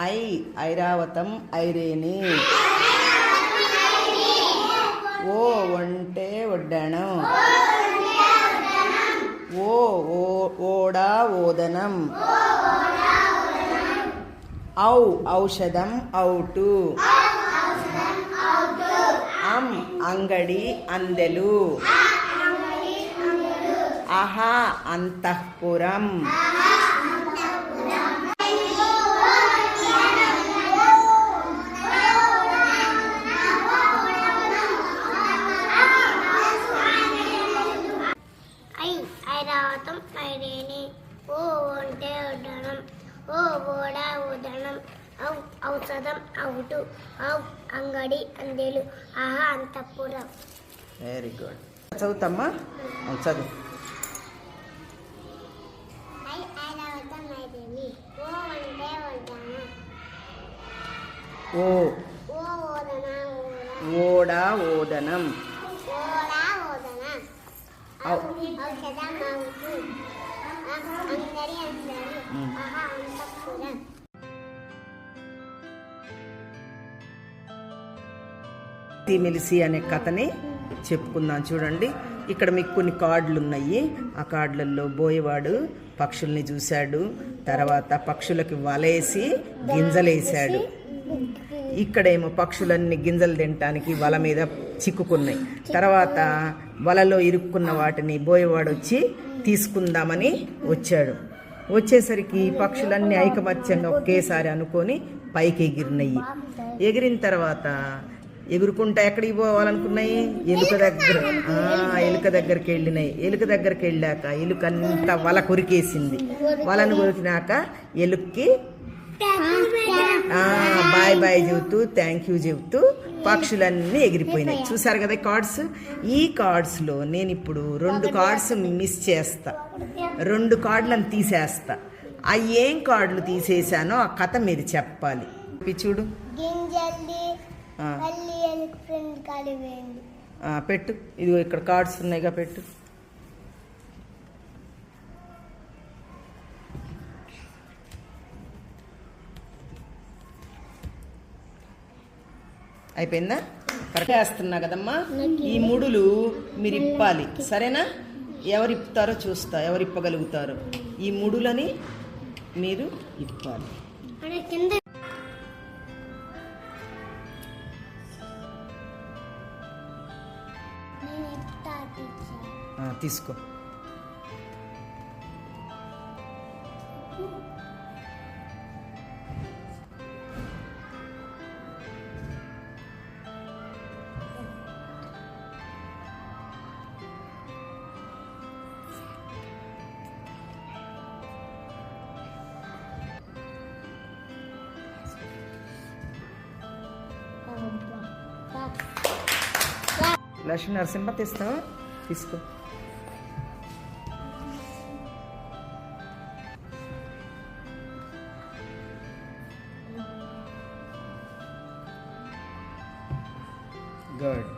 I ఐరావతం ఐరేని. ఓ ఒంటే ఒడ్డణం. ఓ ఓ ఓడా ఓదనం. ఔ ఔషధం out. అం అంగడి అందెలు. అహా అంతఃపురం. ఐరేని ఓ ఒంటే ఉడనం ఓ ఓడ ఉదనం ఔ ఔషధం ఔటు ఔ అంగడి అందెలు ఆహా అంతఃపురం. వెరీ గుడ్ చదువుతామ్మా? ఆ, చదువు. ఓ ఓ. ఓదన ఓడా ఓదనం ఓడ ఓదన ఔ. ఔషధం ఆహా అంతఃపురం మెలిసి అనే కథని చెప్పుకుందాం చూడండి. ఇక్కడ మీకు కొన్ని కార్డులు ఉన్నాయి ఆ కార్డులలో బోయవాడు పక్షుల్ని చూశాడు. తర్వాత పక్షులకి వలేసి గింజలేశాడు. ఇక్కడేమో పక్షులన్నీ గింజలు తినటానికి వల మీద చిక్కుకున్నాయి. తర్వాత వలలో ఇరుక్కున్న వాటిని బోయవాడు వచ్చి తీసుకుందామని వచ్చాడు. వచ్చేసరికి పక్షులన్నీ ఐకమత్యంగా ఒకేసారి అనుకొని పైకి ఎగిరినాయి. ఎగిరిన తర్వాత ఎగురుకుంటా ఎక్కడికి పోవాలనుకున్నాయి? ఎలుక దగ్గర. ఎలుక దగ్గరికి వెళ్ళినాయి. ఎలుక దగ్గరికి వెళ్ళాక ఎలుక అంతా వల కొరికేసింది. వలను కొరికినాక ఎలుక్కి బాయ్ బాయ్ చెబుతూ థ్యాంక్ యూ చెబుతూ పక్షులన్నీ ఎగిరిపోయినాయి. చూసారు కదా కార్డ్స్? ఈ కార్డ్స్లో నేను ఇప్పుడు రెండు కార్డ్స్ మిస్ చేస్తా. రెండు కార్డులను తీసేస్తా. ఆ ఏం కార్డులు తీసేసానో ఆ కథ మీరు చెప్పాలి. చూడు. పెట్టు. ఇదిగో ఇక్కడ కార్డ్స్ ఉన్నాయిగా పెట్టు. అయిపోయిందా? కరెక్ట్ వేస్తున్నా కదమ్మా. ఈ ముడులు మీరు ఇప్పాలి. సరేనా? ఎవరు ఇప్పుతారో చూస్తా ఎవరు ఇప్పగలుగుతారు ఈ ముడులని మీరు ఇప్పాలి. తీసుకో. లక్ష్మీ నరసింహ తీస్తావా తీసుకో. గుడ్